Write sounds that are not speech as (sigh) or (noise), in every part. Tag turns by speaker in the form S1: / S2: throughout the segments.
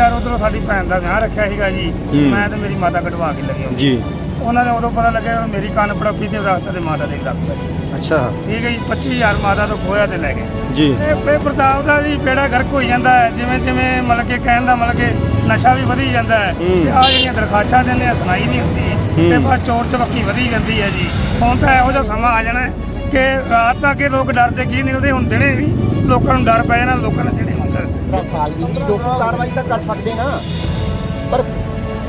S1: ਯਾਰ ਉਧਰੋਂ ਸਾਡੀ ਭੈਣ ਦਾ ਵਿਆਹ ਰੱਖਿਆ ਸੀਗਾ ਜੀ ਮੈਂ ਤੇ ਮੇਰੀ ਮਾਤਾ ਕਟਵਾ ਕੇ ਲੱਗੇ
S2: ਜੀ।
S1: ਉਹਨਾਂ ਨੇ ਉਦੋਂ ਪਤਾ ਲੱਗਿਆ ਮੇਰੀ ਕੰਨ ਪੜਾਪੀ ਤੇ ਰਸਤਾ ਤੇ ਮਾਤਾ ਦੇ ਰੱਖਤਾ
S2: ਅੱਛਾ।
S1: ਠੀਕ ਹੈ ਜੀ 25000 ਮਾਤਾ ਤੋਂ ਖੋਇਆ ਤੇ ਲੈ ਗਏ।
S2: ਜੀ।
S1: ਇਹ ਬੇ ਪ੍ਰਤਾਪ ਦਾ ਵੀ ਬੇੜਾ ਗਰਕ ਹੋਈ ਜਾਂਦਾ ਹੈ ਜਿਵੇਂ ਜਿਵੇਂ ਮਤਲਬ ਕਿ ਕਹਿਣ ਦਾ ਮਤਲਬ ਕਿ ਨਸ਼ਾ ਵੀ ਵਧੀ ਜਾਂਦਾ ਹੈ ਤੇ ਆ ਜਿਹੜੀਆਂ ਦਰਖਾਸ਼ਾਂ ਦਿੰਦੇ ਆ ਸੁਣਾਈ ਨਹੀਂ ਹੁੰਦੀ। ਤੇ ਬਸ ਚੋਰ ਚਵੱਕੀ ਵਧੀ ਜਾਂਦੀ ਹੈ ਜੀ। ਹੁਣ ਤਾਂ ਇਹੋ ਜਿਹਾ ਸਮਾਂ ਆ ਜਾਣਾ ਕਿ ਰਾਤ ਤੱਕ ਇਹ ਲੋਕ ਡਰਦੇ ਕੀ ਨਿਕਲਦੇ ਹੁਣ ਦਿਨੇ ਵੀ ਲੋਕਾਂ ਨੂੰ ਡਰ ਪੈ ਜਾਣਾ ਲੋਕਾਂ ਨੇ ਜਿਹੜੇ
S3: 15 ਸਾਲ ਦੀ ਸੀ ਲੋਕੀ ਕਾਰਵਾਈ ਤਾਂ ਕਰ ਸਕਦੇ ਨਾ ਪਰ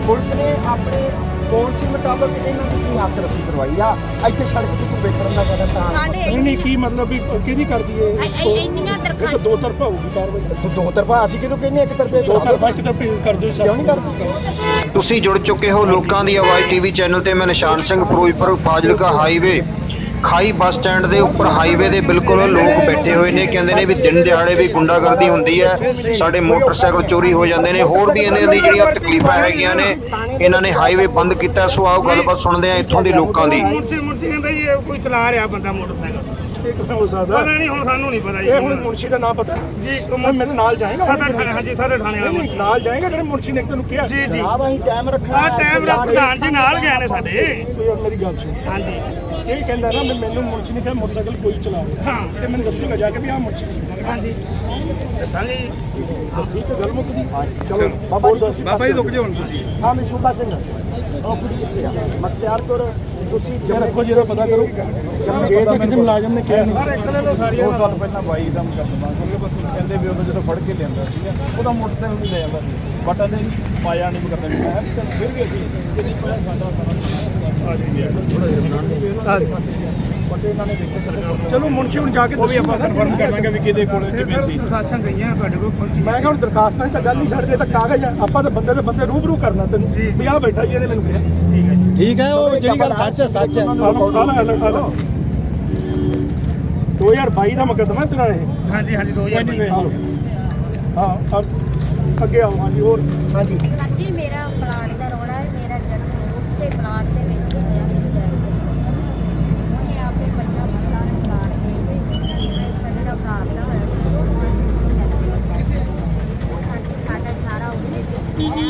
S3: ਪੁਲਿਸ ਨੇ ਆਪਣੇ ਪੋਲਿਸੀ ਮੁਤਾਬਕ ਇਹਨਾਂ ਦੀ ਕੀ ਹੱਕ ਰੱਖੀ ਕਰਵਾਈ ਆ? ਇੱਥੇ ਸੜਕ ਤੇ ਕੋਈ ਬੈਠਣ ਦਾ ਕਹਦਾ ਤਾਂ
S4: ਨਹੀਂ ਨਹੀਂ ਕੀ ਮਤਲਬ ਵੀ ਕਿਹਦੀ ਕਰਦੀ
S5: ਏ? ਇੰਨੀਆਂ ਦਰਖਾਸਤਾਂ
S4: ਦੋ ਤਰਫਾ ਹੋਊਗੀ ਕਾਰਵਾਈ।
S3: ਦੋ ਤਰਫਾ ਅਸੀਂ ਕਿਹਨੂੰ ਕਹਿੰਦੇ ਇੱਕ ਤਰਫੇ?
S4: ਦੋ ਤਰਫਾ ਇੱਕ ਤਰਫੇ ਕਰ ਦਿਓ
S3: ਸਭ ਨਹੀਂ ਕਰਦੇ?
S2: ਤੁਸੀਂ ਜੁੜ ਚੁੱਕੇ ਹੋ ਲੋਕਾਂ ਦੀ ਆਵਾਜ਼ ਟੀਵੀ ਚੈਨਲ ਤੇ। ਮੈਂ ਨਿਸ਼ਾਨ ਸਿੰਘ ਫਿਰੋਜ਼ਪੁਰ ਫਾਜ਼ਿਲਕਾ ਹਾਈਵੇ। ਖਾਈ ਬੱਸ ਸਟੈਂਡ ਦੇ ਉੱਪਰ ਹਾਈਵੇ ਦੇ ਬਿਲਕੁਲ ਲੋਕ ਬੈਠੇ ਹੋਏ ਨੇ। ਕਹਿੰਦੇ ਨੇ ਵੀ ਦਿਨ ਦਿਹਾੜੇ ਵੀ ਗੁੰਡਾਗਰਦੀ ਹੁੰਦੀ ਹੈ। ਸਾਡੇ ਮੋਟਰਸਾਈਕਲ ਚੋਰੀ ਹੋ ਜਾਂਦੇ ਨੇ। ਹੋਰ ਵੀ ਇਹਨਾਂ ਦੀ ਜਿਹੜੀਆਂ ਤਕਲੀਫਾਂ ਹੈਗੀਆਂ ਨੇ ਇਹਨਾਂ ਨੇ ਹਾਈਵੇ ਬੰਦ ਕੀਤਾ। ਸੋ ਆਓ ਗੱਲਬਾਤ ਸੁਣਦੇ ਆ ਇੱਥੋਂ ਦੀ ਲੋਕਾਂ ਦੀ।
S1: ਮੁਰਸੀ ਮੁਰਸੀ ਕਹਿੰਦਾ ਜੀ ਇਹ ਕੋਈ ਚਲਾ ਰਿਹਾ ਬੰਦਾ ਮੋਟਰਸਾਈਕਲ।
S4: ਇਹ ਕਿਵੇਂ ਹੋ ਸਕਦਾ?
S1: ਪਤਾ ਨਹੀਂ ਹੁਣ ਸਾਨੂੰ ਨਹੀਂ ਪਤਾ ਜੀ।
S4: ਇਹ ਹੁਣ ਮੁਨਸ਼ੀ ਦਾ ਨਾਮ ਪਤਾ?
S1: ਜੀ
S4: ਮੈਂ ਮੇਰੇ ਨਾਲ ਜਾਏਗਾ?
S1: ਸਾਡਾ ਥਾਣੇ ਹਾਂਜੀ ਸਾਡਾ ਥਾਣੇ ਵਾਲਾ
S4: ਨਹੀਂ,
S1: ਮੁਨਸ਼ੀ।
S4: ਨਾਲ ਜਾਏਗਾ ਜਿਹੜੇ ਮੁਨਸ਼ੀ ਨੇ ਤੈਨੂੰ ਕਿਹਾ?
S1: ਜੀ ਜੀ।
S3: ਜਨਾਬ ਅਸੀਂ ਟਾਈਮ ਰੱਖਣਾ
S1: ਆ ਟਾਈਮ ਦਾ ਪ੍ਰਧਾਨ ਜੀ ਨਾਲ ਗਏ ਨੇ ਸਾਡੇ।
S4: ਕੋਈ ਹੋਰ ਮੇਰੀ ਗੱਲ ਸੁਣ।
S1: ਹਾਂਜੀ।
S4: ਇਹ ਕਹਿੰਦਾ ਨਾ ਮੈਨੂੰ ਮੁਨਸ਼ੀ ਨੇ ਕਿਹਾ ਮੋਟਰਸਾਈਕਲ ਕੋਈ ਚਲਾਵੇ
S1: ਹਾਂ।
S4: ਤੇ ਮੈਨੂੰ ਦੱਸੂਗਾ ਜਾ ਕੇ ਵੀ ਆ ਮੁਨਸ਼ੀ
S1: ਹਾਂਜੀ। ਦੱਸਾਂਗੇ।
S4: ਠੀਕ ਹੈ ਗੱਲ ਮੁੱਕਦੀ
S3: ਚਲੋ ਬਾਬਾ ਜੀ
S1: ਬਾਬਾ ਜੀ ਰੁਕ ਜਾਓ ਹੁਣ ਤੁਸੀਂ।
S3: ਹਾਂ ਮੈਂ ਸ਼ੁਭਾ ਸਿੰਘ। ਉਹ ਕੁੜੀ ਕਿੱਥੇ ਆ। ਤੁਸੀਂ
S4: ਜੇ ਰੱਖੋ ਜਿਹਦਾ ਪਤਾ ਕਰੋ। ਜੇ ਤਾਂ ਕਿਸੇ ਮੁਲਾਜ਼ਮ ਨੇ ਕਿਹਾ ਨਹੀਂ
S1: ਇਕੱਲੇ ਤੋਂ ਸਾਰੀਆਂ
S6: ਦੋ ਸਾਲ ਪਹਿਲਾਂ ਬਾਈ ਦਾ ਮੁਕੱਦਮਾ ਕਿਉਂਕਿ ਬਸ ਕਹਿੰਦੇ ਵੀ ਉਹਨੂੰ ਜਦੋਂ ਫੜ ਕੇ ਲਿਆਂਦਾ ਸੀਗਾ ਉਹਦਾ ਮੋਟਰਸਾਈਕਲ ਵੀ ਲੈ ਜਾਂਦਾ ਸੀ। ਬਟ ਉਹਨੇ ਪਾਇਆ ਨਹੀਂ ਮੁਕੱਦਮੇ ਮੈਂ ਫਿਰ ਵੀ ਅਸੀਂ ਜਿਹੜੀ ਪਾਇਆ ਸਾਡਾ
S4: ਚਲੋ ਮੁਨਸ਼ੀ ਹੁਣ ਜਾ ਕੇ
S6: ਉਹ ਵੀ ਆਪਾਂ ਕਨਫਰਮ ਕਰ ਲਾਂਗੇ ਵੀ ਕਿਹਦੇ ਕੋਲ ਕਿਵੇਂ ਸੀ।
S1: ਦਰਖਾਸਤਾਂ ਗਈਆਂ ਤੁਹਾਡੇ ਕੋਲ ਪਹੁੰਚੀ।
S4: ਮੈਂ ਕਿਹਾ ਹੁਣ ਦਰਖਾਸਤਾਂ ਦੀ ਤਾਂ ਗੱਲ ਨਹੀਂ ਛੱਡਦੇ ਤਾਂ ਕਾਗਜ਼ ਆ। ਆਪਾਂ ਤਾਂ ਬੰਦੇ ਦੇ ਬੰਦੇ ਰੂਬਰੂ ਕਰਨਾ ਤੈਨੂੰ।
S1: ਜੀ, ਜੀ।
S4: ਵੀ ਆ ਬੈਠਾ ਜੀ ਇਹਨੇ ਮੈਨੂੰ ਕਿਹਾ।
S1: ਠੀਕ ਹੈ ਜੀ।
S2: ਠੀਕ ਹੈ ਉਹ ਜਿਹੜੀ ਗੱਲ ਸੱਚ ਹੈ ਸੱਚ ਹੈ।
S4: 2022 ਦਾ ਮੁਕੱਦਮਾ ਤੇਰਾ ਇਹ?
S1: ਹਾਂਜੀ ਹਾਂਜੀ 2022
S4: ਹਾਂ ਅੱਗੇ ਆਓ ਹਾਂਜੀ ਹੋਰ।
S3: ਹਾਂਜੀ
S5: ਜੀ ਮੇਰਾ ਪਲਾਟ ਦਾ ਰੋੜਾ ਹੈ ਮੇਰਾ ਜਨਮ ਉਸੇ ਪਲਾਟ ਦੇ ਵਿੱਚ ਹੀ ਹੋਇਆ ਮੇਰੇ ਡੈਡੀ ਦਾ ਉਹਨੇ ਆਪੇ ਪੰਜਾਂ ਫੁੱਟਾਂ ਦੇ ਪਲਾਟ ਦੇ ਕੇ ਮੇਰੇ ਸਜਣਾ ਪਲਾਟ ਦਾ ਹੋਇਆ ਸੀ ਉਹ ਸਾਡੇ ਉਹ ਸਾਡੇ ਸਾਡਾ ਸਾਰਾ ਉਹਦੇ ਤੇ
S4: ਇਹਨੂੰ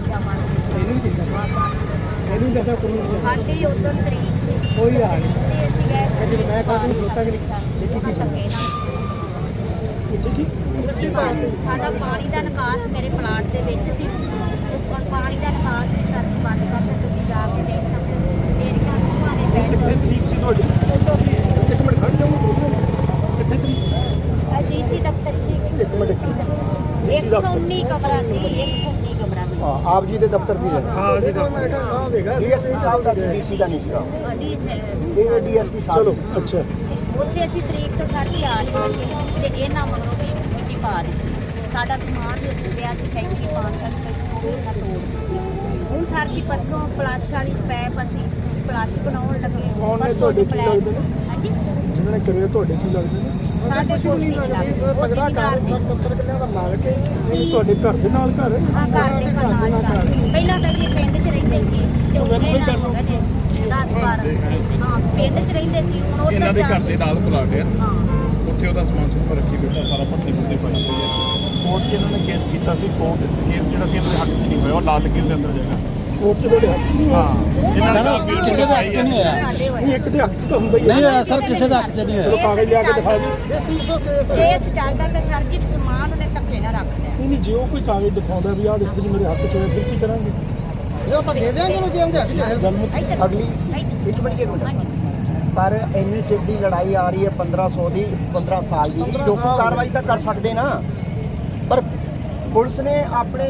S4: ਕਹਿੰਦਾ ਕੋਈ
S5: ਸਾਡੀ ਉਦੋਂ ਤਰੀਕ ਸੀ।
S4: ਕੋਈ ਆ ਨਹੀਂ।
S5: ਤੇ ਅਸੀਂ ਗਏ
S4: ਜਦੋਂ ਮੈਂ ਕਾਹਦੇ ਨੂੰ ਕੀਤਾ ਕਿ ਨਹੀਂ?
S5: ਦੇਖੀ ਕੀ? ਸਾਡਾ ਪਾਣੀ ਦਾ ਨਿਕਾਸ ਮੇਰੇ ਪਲਾਟ ਦੇ ਵਿੱਚ ਸੀ। ਉਹ ਪਾਣੀ ਦਾ ਨਿਕਾਸ ਵੀ ਸਰ ਬੰਦ ਕਰਤਾ ਤੁਸੀਂ ਜਾ ਕੇ ਦੇਖ ਸਕਦੇ ਹੋ। ਮੇਰੀਆਂ ਨੇ
S4: ਕਿੱਥੇ
S5: ਬੈਠ।
S4: ਤਰੀਕ ਸੀ ਤੁਹਾਡੀ? ਇੱਕ ਮਿੰਟ ਖੜ ਜਾਓ। ਕਿੱਥੇ ਤਰੀਕ ਸੀ?
S5: ਡੀਸੀ ਦਫ਼ਤਰ ਸੀ।
S3: ਇੱਕ ਮਿੰਟ
S5: 119 ਕਮਰਾ ਸੀ। 119 ਕਮਰਾ
S3: ਹਾਂ, ਆਪ ਜੀ ਦੇ ਦਫ਼ਤਰ ਵੀ ਹੈ।
S1: ਹਾਂ ਜੀ ਡਾਕਟਰ
S3: ਡੀਐਸਪੀ ਸਾਹਿਬ ਦਾ ਡੀਸੀ ਦਾ ਨਹੀਂ ਸੀਗਾ। ਇਹ ਡੀਐਸਪੀ ਸਾਹਿਬ
S4: ਚਲੋ ਅੱਛਾ।
S5: ਉੱਥੇ ਅਸੀਂ ਤਰੀਕ ਤੋਂ ਸਰ ਵੀ ਆ ਰਹੇ ਸੀ ਤੇ ਇਹਨਾਂ ਮਗਰੋਂ ਵੀ ਮਿੱਟੀ ਪਾ ਦਿੱਤੀ। ਸਾਡਾ ਸਮਾਨ ਵੀ ਉੱਥੇ ਪਿਆ ਸੀ ਟੈਂਕੀ ਪਾਣ ਕਰਕੇ ਉਹ ਨਾ ਤੋੜ ਦਿੱਤੀ। ਹੁਣ ਸਰ ਜੀ ਪਰਸੋਂ ਪਲਾਸ਼ ਵਾਲੀ ਪੈਪ ਅਸੀਂ ਪਲਾਸ਼ ਬਣਾਉਣ ਲੱਗੇ।
S4: ਕੌਣ ਨੇ
S5: ਪਰਸੋਂ
S4: ਤੁਹਾਡੇ
S5: ਦੀ
S4: ਕੀ
S5: plan-
S4: ਲੱਗਦੇ ਨੇ?
S5: ਹਾਂਜੀ?
S4: ਜਿਹਨਾਂ ਨੇ ਕਰਿਆ ਤੁਹਾਡੇ ਕੀ ਲੱਗਦੇ ਨੇ?
S5: ਸਾਡੇ ਕੁਛ ਨਹੀਂ ਲੱਗਦਾ। ਤਗੜਾ ਕਰ
S3: 70 ਕਿੱਲਿਆਂ ਦਾ ਮਾਲਕ ਹੈ।
S4: ਇਹ ਤੁਹਾਡੇ ਘਰ ਦੇ ਨਾਲ ਘਰ ਹੈ?
S5: ਹਾਂ ਘਰ ਦੇ ਨਾਲ ਹੀ। ਘਰ। ਪਹਿਲਾਂ ਤਾਂ ਜੀ ਪਿੰਡ 'ਚ ਰਹਿੰਦੇ ਸੀ ਤੇ ਉਹਨੇ ਨਾਲ ਹੋ ਗਏ ਨੇ 10 12 ਹਾਂ ਪਿੰਡ 'ਚ ਰਹਿੰਦੇ ਸੀ ਹੁਣ ਉੱਧਰ
S6: ਇਹਨਾਂ ਦੇ
S5: ਜਾ
S6: ਘਰ ਦੇ ਨਾਲ ਪਲਾਟ ਆ
S5: ਹਾਂ।
S6: ਉੱਥੇ ਉਹਦਾ ਸਮਾਨ ਸਮੂਨ ਰੱਖੀ ਬੈਠਾ ਸਾਰਾ ਪੱਤੇ ਪੁੱਤੇ ਪਾਇਆ ਹੋਇਆ ਕੋਰਟ 'ਚ ਇਹਨਾਂ ਨੇ ਕੇਸ ਕੀਤਾ ਸੀ ਕੋਰਟ ਕੇਸ ਜਿਹੜਾ ਸੀ ਇਹਨਾਂ ਦੇ ਹੱਕ 'ਚ ਨਹੀਂ ਹੋਇਆ ਉਹ ਲਾਲ ਕਿਲੇ ਦੇ ਅੰਦਰ ਜਾਏਗਾ।
S4: ਕੋਰਟ ਚ ਤੁਹਾਡੇ ਹੱਥ 'ਚ ਨਹੀਂ ਹੋਇਆ
S6: ਹਾਂ। ਇਹਨਾਂ
S2: ਸਰ,
S6: ਦਾ appeal
S2: ਕਿਸੇ ਦੇ ਹੱਕ 'ਚ ਨਹੀਂ ਹੋਇਆ।
S5: ਸਾਡੇ ਹੋਏ
S4: ਨਹੀਂ ਇੱਕ ਦੇ ਹੱਕ 'ਚ ਤਾਂ ਹੁੰਦਾ ਹੀ
S2: ਨਹੀਂ
S4: ਹੈ
S2: ਹੋਇਆ ਸਰ ਕਿਸੇ ਦਾ ਹੱਕ 'ਚ ਨਹੀਂ
S4: ਚਲੋ
S2: ਹੋਇਆ
S4: ਕਾਗਜ਼ ਲਿਆ ਕੇ ਦਿਖਾ ਦਿਓ।
S5: ਕੇਸ ਚੱਲਦਾ ਪਿਆ ਸਰ ਜੀ ਸਮਾਨ ਉਹਨੇ ਧੱਕੇ ਨਾਲ ਰੱਖ ਲਿਆ।
S4: ਨਹੀਂ ਨਹੀਂ ਜੇ ਉਹ ਕੋਈ ਕਾਗਜ਼ ਦਿਖਾਉਂਦਾ ਵੀ ਆਹ ਦੇਖੋ ਜੀ ਮੇਰੇ ਹੱਥ 'ਚ ਹੋਇਆ ਫਿਰ ਕੀ ਕਰਾਂਗੇ? ਗੱਲ ਮੁੱਕ
S5: ਇੱਧਰ
S3: ਅਗਲੀ
S5: ਇੱਧਰ।
S3: ਇੱਕ ਮਿੰਟ ਇੱਕ ਮਿੰਟ।
S5: ਹਾਂਜੀ।
S3: ਪਰ ਇੰਨੀ ਚਿਰ ਦੀ ਲੜਾਈ ਆ ਰਹੀ ਹੈ 1500 ਦੀ 15 ਸਾਲ ਦੀ। ਲੋਕ ਕਾਰਵਾਈ ਤਾਂ ਕਰ ਸਕਦੇ ਨਾ। ਪਰ ਪੁਲਿਸ ਨੇ ਆਪਣੇ